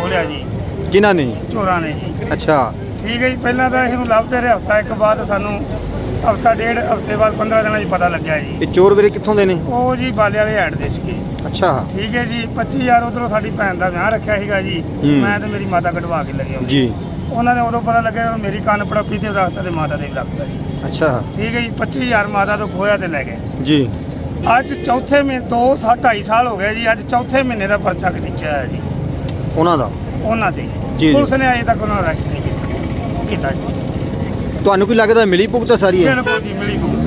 S1: ਖੋਲਿਆ ਜੀ।
S2: ਕਿਹਨਾਂ ਨੇ?
S1: ਚੋਰਾਂ ਨੇ ਜੀ।
S2: ਅੱਛਾ।
S1: ਠੀਕ ਹੈ ਜੀ ਪਹਿਲਾਂ ਤਾਂ ਇਹਨੂੰ ਲੱਭਦੇ ਰਹੇ ਹਫਤਾ ਇੱਕ ਬਾਅਦ ਸਾਨੂੰ ਹਫਤਾ ਡੇਢ ਹਫ਼ਤੇ ਬਾਅਦ 15 ਦਿਨਾਂ 'ਚ ਪਤਾ ਲੱਗਿਆ ਜੀ।
S2: ਇਹ ਚੋਰ ਵੀਰੇ ਕਿੱਥੋਂ ਦੇ ਨੇ?
S1: ਉਹ ਜੀ ਬਾਲੇ ਵਾਲੇ ਐਡ ਦੇ ਸੀਗੇ।
S2: ਅੱਛਾ।
S1: ਠੀਕ ਹੈ ਜੀ 25000 ਉਧਰੋਂ ਸਾਡੀ ਭੈਣ ਦਾ ਵਿਆਹ ਰੱਖਿਆ ਸੀਗਾ ਜੀ।
S2: ਹੂੰ।
S1: ਮੈਂ ਤੇ ਮੇਰੀ ਮਾਤਾ ਕਢਵਾ ਕੇ ਲੱਗੇ
S2: ਜੀ।
S1: ਉਹਨਾਂ ਨੇ ਉਦੋਂ ਪਤਾ ਲੱਗਿਆ ਜਦੋਂ ਮੇਰੀ ਕੰਨ ਪੜਪੀ ਤੇ ਰੱਖਤਾ ਤੇ ਮਾਤਾ ਦੇ ਵੀ ਰੱਖਤਾ ਜੀ।
S2: ਅੱਛਾ।
S1: ਠੀਕ ਹੈ ਜੀ 25000 ਮਾਤਾ ਤੋਂ ਖੋਇਆ ਤੇ ਲੈ ਗਏ।
S2: ਜੀ।
S1: ਅੱਜ ਚੌਥੇ ਮਹੀਨੇ ਦੋ ਸਾ- ਢਾਈ ਸਾਲ ਹੋ ਗਏ ਜੀ ਅੱਜ ਚੌਥੇ ਮਹੀਨੇ ਦਾ ਪਰਚਾ ਖਿੱਚਿਆ ਹੈ ਜੀ।
S2: ਉਹਨਾਂ ਦਾ?
S1: ਉਹਨਾਂ ਤੇ
S2: ਜੀ।
S1: ਪੁਲਿਸ ਨੇ ਅਜੇ ਤੱਕ ਉਹਨਾਂ ਨੂੰ ਅਰੈਸਟ ਨਹੀਂ ਕੀਤਾ। ਕੀਤਾ ਜੀ।
S2: ਤੁਹਾਨੂੰ ਕੀ ਲੱਗਦਾ ਮਿਲੀ ਭੁਗਤ ਸਾਰੀ ਹੈ
S1: ਬਿਲਕੁਲ ਜੀ ਮਿਲੀ ਭੁਗਤ।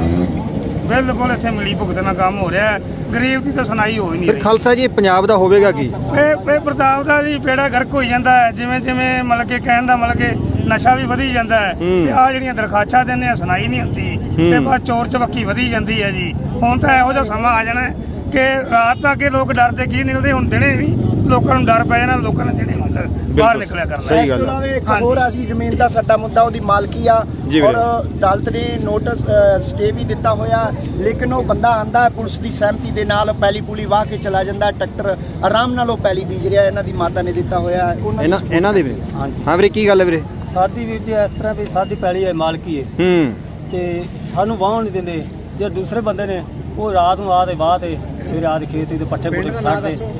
S1: ਬਿਲਕੁਲ ਇੱਥੇ ਮਿਲੀ ਭੁਗਤ ਨਾਲ ਕੰਮ ਹੋ ਰਿਹਾ। ਹੈ ਗਰੀਬ ਦੀ ਤਾਂ ਸੁਣਾਈ ਹੋ ਹੀ ਨਹੀਂ
S2: ਫਿਰ
S1: ਰਹੀ।
S2: ਖਾਲਸਾ ਜੀ ਪੰਜਾਬ ਦਾ ਹੋਵੇਗਾ ਕੀ?
S1: ਇਹ ਇਹ ਪ੍ਰਤਾਪ ਦਾ ਜੀ ਬੇੜਾ ਗਰਕ ਹੋਈ ਜਾਂਦਾ ਹੈ। ਜਿਵੇਂ ਜਿਵੇਂ ਮਤਲਬ ਕਿ ਕਹਿਣ ਦਾ ਮਤਲਬ ਕਿ ਨਸ਼ਾ ਵੀ ਵਧੀ ਜਾਂਦਾ ਹੈ। ਤੇ ਆ ਜਿਹੜੀਆਂ ਦਰਖਾਸਤਾਂ ਦਿੰਦੇ ਆ ਸੁਣਾਈ ਨਹੀਂ ਹੁੰਦੀ। ਤੇ ਬਸ ਚੋਰ ਚਵੱਕੀ ਵਧੀ ਜਾਂਦੀ ਹੈ ਜੀ। ਹੁਣ ਤਾਂ ਇਹੋ ਜਿਹਾ ਸਮਾਂ ਆ ਜਾਣਾ ਕਿ ਰਾਤ ਤੱਕ ਇਹ ਲੋਕ ਡਰਦੇ ਕੀ ਨਿਕਲਦੇ ਹੁਣ ਦਿਨੇ ਵੀ ਲੋਕਾਂ ਨੂੰ ਡਰ ਪੈ ਜਾਣਾ ਲੋਕਾਂ ਨੇ ਦਿਨੇ ਮਤਲਬ ਬਾਹਰ ਨਿਕਲਿਆ ਕਰਨਾ
S3: ਇਸ ਤੋਂ
S2: ਆ।
S3: ਇਲਾਵਾ ਇੱਕ। ਹੋਰ ਅਸੀਂ ਜ਼ਮੀਨ ਦਾ ਸਾਡਾ ਮੁੱਦਾ ਉਹਦੀ ਮਾਲਕੀ ਆ। ਔਰ। ਅਦਾਲਤ ਨੇ ਨੋਟਿਸ ਸਟੇ ਵੀ ਦਿੱਤਾ ਹੋਇਆ। ਲੇਕਿਨ ਉਹ ਬੰਦਾ ਆਂਦਾ ਹੈ ਪੁਲਿਸ ਦੀ ਸਹਿਮਤੀ ਦੇ ਨਾਲ ਪੈਲੀ ਪੂਲੀ ਵਾਹ ਕੇ ਚਲਾ ਜਾਂਦਾ ਟਰੈਕਟਰ ਆਰਾਮ ਨਾਲ ਉਹ ਪੈਲੀ ਬੀਜ ਰਿਹਾ ਇਹਨਾਂ ਦੀ ਮਾਤਾ ਨੇ ਦਿੱਤਾ ਹੋਇਆ। ਉਹਨਾਂ
S2: ਇਹਨਾਂ ਦੇ ਵੀਰੇ
S8: ਹਾਂਜੀ।
S2: ਹਾਂ ਵੀਰੇ ਕੀ ਗੱਲ ਹੈ ਵੀਰੇ?
S8: ਸਾਡੀ ਵੀਰ ਜੀ ਇਸ ਤਰ੍ਹਾਂ ਵੀ ਸਾਡੀ ਪੈਲੀ ਹੈ ਮਾਲਕੀ ਹੈ।
S2: ਹੂੰ।
S8: ਤੇ ਸਾਨੂੰ ਵਾਹਣ ਨਹੀਂ ਦਿੰਦੇ। ਜੇ ਦੂਸਰੇ ਬੰਦੇ ਨੇ ਉਹ ਰਾਤ ਨੂੰ ਆ ਤੇ ਬਾਹ ਤੇ ਫਿਰ ਆ ਦੇ ਖੇਤ ਤੇ ਪੱਠੇ ਪੁੱਠੇ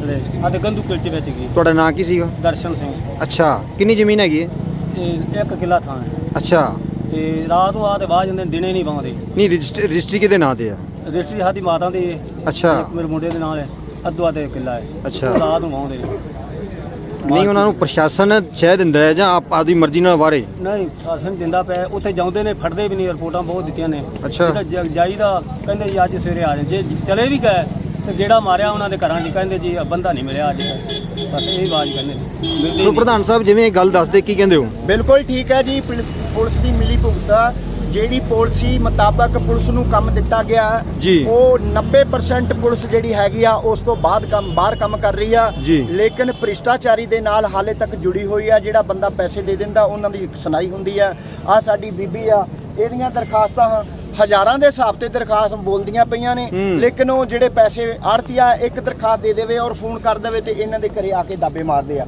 S8: ਤੇ ਸਾਡੇ ਗੰਦੂ ਕਿਲਚੇ ਵਿੱਚ ਗਈ
S2: ਤੁਹਾਡਾ ਨਾਂ ਕੀ ਸੀਗਾ?
S8: ਦਰਸ਼ਨ ਸਿੰਘ।
S2: ਅੱਛਾ ਕਿੰਨੀ ਜ਼ਮੀਨ ਹੈਗੀ ਹੈ?
S8: ਇਹ ਇੱਕ ਕਿੱਲਾ ਥਾਂ ਹੈ।
S2: ਅੱਛਾ।
S8: ਤੇ ਰਾਤ ਨੂੰ ਆ ਤੇ ਬਾਹ ਜਾਂਦੇ ਨੇ, ਦਿਨੇ ਨਹੀਂ ਵਾਉਂਦੇ
S2: ਨਹੀਂ ਰਜਿਸਟਰੀ ਰਜਿਸਟਰੀ ਕਿਹਦੇ ਨਾਂ ਤੇ ਆ?
S8: ਰਜਿਸਟਰੀ ਸਾਡੀ ਮਾਤਾ ਦੀ ਹੈ।
S2: ਅੱਛਾ।
S8: ਇੱਕ ਮੇਰੇ ਮੁੰਡੇ ਦੇ ਨਾਲ ਹੈ। ਅੱਧਵਾ ਤੇ ਕਿੱਲਾ ਹੈ।
S2: ਅੱਛਾ।
S8: ਰਾਤ ਨੂੰ ਵਾਉਂਦੇ ਨੇ।
S2: ਨਹੀਂ ਉਹਨਾਂ ਨੂੰ ਪ੍ਰਸ਼ਾਸਨ ਸ਼ਹਿ ਦਿੰਦਾ ਹੈ ਜਾਂ ਆਪ ਆਪਦੀ ਮਰਜ਼ੀ ਨਾਲ ਵਾਰੇ
S8: ਨਹੀਂ ਸ਼ਾਸਨ ਦਿੰਦਾ ਪਿਆ ਉੱਥੇ ਜਾਂਦੇ ਨੇ ਫੜਦੇ ਵੀ ਨਹੀਂ ਰਿਪੋਰਟਾਂ ਬਹੁਤ ਦਿੱਤੀਆਂ ਨੇ
S2: ਅੱਛਾ।
S8: ਜਿਹੜਾ ਜ- ਜਾਈਦਾ ਕਹਿੰਦੇ ਜੀ ਅੱਜ ਸਵੇਰੇ ਆ ਜੇ ਜ- ਚਲੇ ਵੀ ਗਏ ਤੇ ਜਿਹੜਾ ਮਾਰਿਆ ਉਹਨਾਂ ਦੇ ਘਰਾਂ 'ਚ ਕਹਿੰਦੇ ਜੀ ਬੰਦਾ ਨਹੀਂ ਮਿਲਿਆ ਅੱਜ। ਬਸ ਇਹ ਆਵਾਜ਼ ਕਹਿੰਦੇ ਨੇ ਮਿਲਦੇ ਹੀ
S2: ਸੋ
S8: ਨਹੀਂ।
S2: ਪ੍ਰਧਾਨ ਸਾਹਿਬ ਜਿਵੇਂ ਇਹ ਗੱਲ ਦੱਸਦੇ ਕੀ ਕਹਿੰਦੇ ਹੋ
S3: ਬਿਲਕੁਲ ਠੀਕ ਹੈ ਜੀ ਪੁਲਿਸ ਪੁਲਿਸ ਦੀ ਮਿਲੀ ਭੁਗਤਾ ਜਿਹੜੀ ਪਾਲਿਸੀ ਮੁਤਾਬਕ ਪੁਲਿਸ ਨੂੰ ਕੰਮ ਦਿੱਤਾ ਗਿਆ
S2: ਜੀ।
S3: ਉਹ 90% ਪੁਲਿਸ ਜਿਹੜੀ ਹੈਗੀ ਆ ਉਸ ਤੋਂ ਬਾਅਦ ਕੰਮ ਬਾਹਰ ਕੰਮ ਕਰ ਰਹੀ ਆ।
S2: ਜੀ।
S3: ਲੇਕਿਨ ਭ੍ਰਿਸ਼ਟਾਚਾਰੀ ਦੇ ਨਾਲ ਹਾਲੇ ਤੱਕ ਜੁੜੀ ਹੋਈ ਆ ਜਿਹੜਾ ਬੰਦਾ ਪੈਸੇ ਦੇ ਦਿੰਦਾ ਉਹਨਾਂ ਦੀ ਸੁਣਾਈ ਹੁੰਦੀ ਆ। ਆ ਸਾਡੀ ਬੀਬੀ ਆ ਇਹਦੀਆਂ ਦਰਖਾਸਤਾਂ ਹਜ਼ਾਰਾਂ ਦੇ ਹਿਸਾਬ ਤੇ ਦਰਖਾਸਤ ਬੋਲਦੀਆਂ ਪਈਆਂ ਨੇ। ਲੇਕਿਨ ਉਹ ਜਿਹੜੇ ਪੈਸੇ ਆੜਤੀਆ ਇੱਕ ਦਰਖਾਸਤ ਦੇ ਦੇਵੇ ਔਰ ਫੋਨ ਕਰ ਦੇਵੇ ਤੇ ਇਹਨਾਂ ਦੇ ਘਰੇ ਆ ਕੇ ਦਾਬੇ ਮਾਰਦੇ ਆ।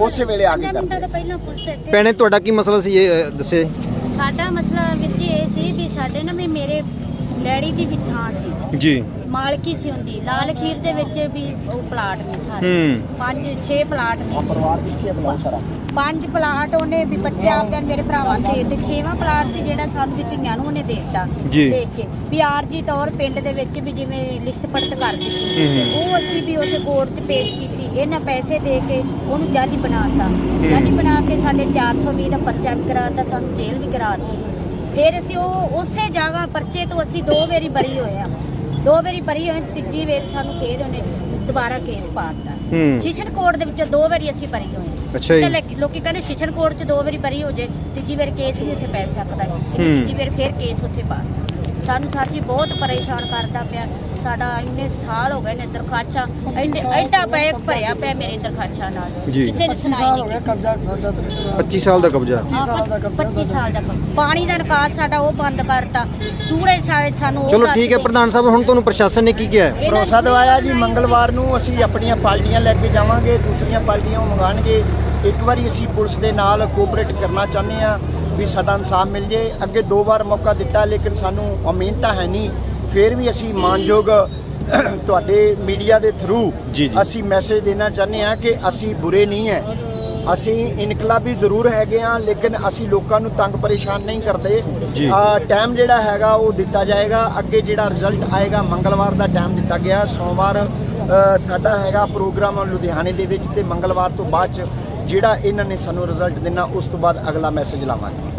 S3: ਉਸੇ ਵੇਲੇ ਆ ਕੇ ਕਰਦੇ
S5: ਪਹਿਲਾਂ ਪੁਲਿਸ ਇੱਥੇ
S2: ਭੈਣੇ ਤੁਹਾਡਾ ਕੀ ਮਸਲਾ ਸੀ ਇਹ ਅ, ਦੱਸੇ
S5: ਸਾਡਾ ਮਸਲਾ ਵੀਰ ਜੀ ਇਹ ਸੀ ਵੀ ਸਾਡੇ ਨਾ ਵੀ ਮੇਰੇ ਡੈਡੀ ਦੀ ਵੀ ਥਾਂ ਸੀ।
S2: ਜੀ।
S5: ਮਾਲਕੀ ਸੀ ਹੁੰਦੀ ਲਾਲ ਖੀਰ ਦੇ ਵਿੱਚ ਵੀ ਉਹ ਪਲਾਟ ਨੇ ਸਾਰੇ।
S2: ਹੂੰ।
S5: ਪੰਜ 6 ਪਲਾਟ ਨੇ।
S3: ਪਰਿਵਾਰ ਪਿੱਛੇ ਬੁਲਾਓ ਸਾਰਾ।
S5: ਪੰਜ ਪਲਾਟ ਉਹਨੇ ਵੀ ਬੱਚੇ ਆਪਦੇ ਮੇਰੇ ਭਰਾਵਾਂ ਦੇ ਤੇ ਛੇਵਾਂ ਪਲਾਟ ਸੀ ਜਿਹੜਾ ਸਾਨੂੰ ਵੀ ਧੀਆਂ ਨੂੰ ਉਹਨੇ ਦੇ ਦਿੱਤਾ।
S2: ਜੀ।
S5: ਦੇਖ ਕੇ। ਵੀ ਆਰਜੀ ਤੌਰ ਪਿੰਡ ਦੇ ਵਿੱਚ ਵੀ ਜਿਵੇਂ ਲਿਖਤ ਪੜਤ ਕਰ ਦਿੱਤੀ। ਉਹ ਅਸੀਂ ਵੀ ਉੱਥੇ ਕੋਰਟ 'ਚ ਪੇਸ਼ ਕੀਤੀ। ਇਹਨਾਂ ਪੈਸੇ ਦੇ ਕੇ ਉਹਨੂੰ ਜਾਲੀ ਬਣਾਤਾ ਜਾਲੀ ਬਣਾ ਕੇ ਸਾਡੇ 420 ਦਾ ਪਰਚਾ ਵੀ ਕਰਾਤਾ ਸਾਨੂੰ ਜੇਲ੍ਹ ਵੀ ਕਰਾ ਦਿੱਤੀ। ਫਿਰ ਅਸੀਂ ਉਹ ਉਸੇ ਜਗ੍ਹਾ ਪਰਚੇ ਤੋਂ ਅਸੀਂ ਦੋ ਵਾਰੀ ਬਰੀ ਹੋਏ ਆ। ਦੋ ਵਾਰੀ ਬਰੀ ਹੋਏ ਤੀਜੀ ਵਾਰ ਸਾਨੂੰ ਫੇਰ ਉਹਨੇ ਦੁਬਾਰਾ ਕੇਸ ਪਾ ਦਿੱਤਾ।
S2: ਹੂੰ।
S5: ਸ਼ਿਸ਼ਨ ਕੋਰਟ ਦੇ ਵਿੱਚ ਦੋ ਵਾਰੀ ਅਸੀਂ ਬਰੀ ਹੋਏ
S2: ਅੱਛਾ ਜੀ।
S5: ਲੋਕੀ- ਕਹਿੰਦੇ ਸ਼ਿਸ਼ਨ ਕੋਰਟ 'ਚ ਦੋ ਵਾਰੀ ਬਰੀ ਹੋ ਜੇ ਤੀਜੀ ਵਾਰ ਕੇਸ ਨਹੀਂ ਉੱਥੇ ਪੈ ਸਕਦਾ ਤੀਜੀ ਵਾਰ ਫਿਰ ਕੇਸ ਉੱਥੇ ਪਾ ਸਾਨੂੰ ਸਰ ਜੀ ਬਹੁਤ ਪਰੇਸ਼ਾਨ ਕਰਦਾ ਪਿਆ। ਸਾਡਾ ਇੰਨੇ ਸਾਲ ਹੋ ਗਏ ਨੇ ਦਰਖਾਸਤਾਂ ਐਡੇ ਐਡਾ ਬੈਗ ਭਰਿਆ ਪਿਆ ਮੇਰੇ ਦਰਖਾਸਤਾਂ ਨਾਲ
S2: ਜੀ।
S5: ਕਿਸੇ ਨੇ ਸੁਣਾਈ ਨਹੀਂ ਕੀਤੀ।
S7: ਕਬਜ਼ਾ ਸਾਡਾ
S2: 25 ਸਾਲ ਦਾ ਕਬਜ਼ਾ
S5: ਹਾਂ, ਪੱਚ- 25 ਸਾਲ ਦਾ। ਪਾਣੀ ਦਾ ਨਿਕਾਸ ਸਾਡਾ ਉਹ ਬੰਦ ਕਰਤਾ ਚੂੜੇ ਸਾਰੇ ਸਾਨੂੰ ਉਹ
S2: ਚਲੋ ਠੀਕ ਹੈ। ਪ੍ਰਧਾਨ ਸਾਹਿਬ ਹੁਣ ਤੁਹਾਨੂੰ ਪ੍ਰਸ਼ਾਸਨ ਨੇ ਕੀ ਕਿਹਾ ਹੈ?
S5: ਇਹਨਾਂ
S3: ਭਰੋਸਾ
S5: ਨੂੰ
S3: ਦਵਾਇਆ ਜੀ ਮੰਗਲਵਾਰ ਨੂੰ ਅਸੀਂ ਆਪਣੀਆਂ ਪਾਰਟੀਆਂ ਲੈ ਕੇ ਜਾਵਾਂਗੇ ਦੂਸਰੀਆਂ ਪਾਰਟੀਆਂ ਉਹ ਮੰਗਾਣਗੇ ਇੱਕ ਵਾਰੀ ਅਸੀਂ ਪੁਲਿਸ ਦੇ ਨਾਲ ਕੋਆਪਰੇਟ ਕਰਨਾ ਚਾਹੁੰਦੇ ਆ ਵੀ ਸਾਡਾ ਇਨਸਾਫ ਮਿਲ ਜੇ ਅੱਗੇ ਦੋ ਵਾਰ ਮੌਕਾ ਦਿੱਤਾ ਲੇਕਿਨ ਸਾਨੂੰ ਉਮੀਦ ਤਾਂ ਹੈ ਨਹੀਂ ਫਿਰ ਵੀ ਅਸੀਂ ਮਾਨਯੋਗ ਤੁਹਾਡੇ ਮੀਡੀਆ ਦੇ ਥਰੂ। ਅਸੀਂ ਮੈਸੇਜ ਦੇਣਾ ਚਾਹੁੰਦੇ ਆ ਕਿ ਅਸੀਂ ਬੁਰੇ ਨਹੀਂ ਹੈ। ਅਸੀਂ ਇਨਕਲਾਬੀ ਜ਼ਰੂਰ ਹੈਗੇ ਆ ਲੇਕਿਨ ਅਸੀਂ ਲੋਕਾਂ ਨੂੰ ਤੰਗ ਪਰੇਸ਼ਾਨ ਨਹੀਂ ਕਰਦੇ।
S2: ਜੀ।
S3: ਟਾਈਮ ਜਿਹੜਾ ਹੈਗਾ ਉਹ ਦਿੱਤਾ ਜਾਏਗਾ। ਅੱਗੇ ਜਿਹੜਾ ਰਿਜ਼ਲਟ ਆਏਗਾ ਮੰਗਲਵਾਰ ਦਾ ਟਾਈਮ ਦਿੱਤਾ ਗਿਆ। ਸੋਮਵਾਰ ਸਾਡਾ ਹੈਗਾ ਪ੍ਰੋਗਰਾਮ ਲੁਧਿਆਣੇ ਦੇ ਵਿੱਚ ਤੇ ਮੰਗਲਵਾਰ ਤੋਂ ਬਾਅਦ ਜਿਹੜਾ ਇਹਨਾਂ ਨੇ ਸਾਨੂੰ ਰਿਜ਼ਲਟ ਦੇਣਾ ਉਸ ਤੋਂ ਬਾਅਦ ਅਗਲਾ ਮੈਸੇਜ ਲਾਵਾਂਗੇ।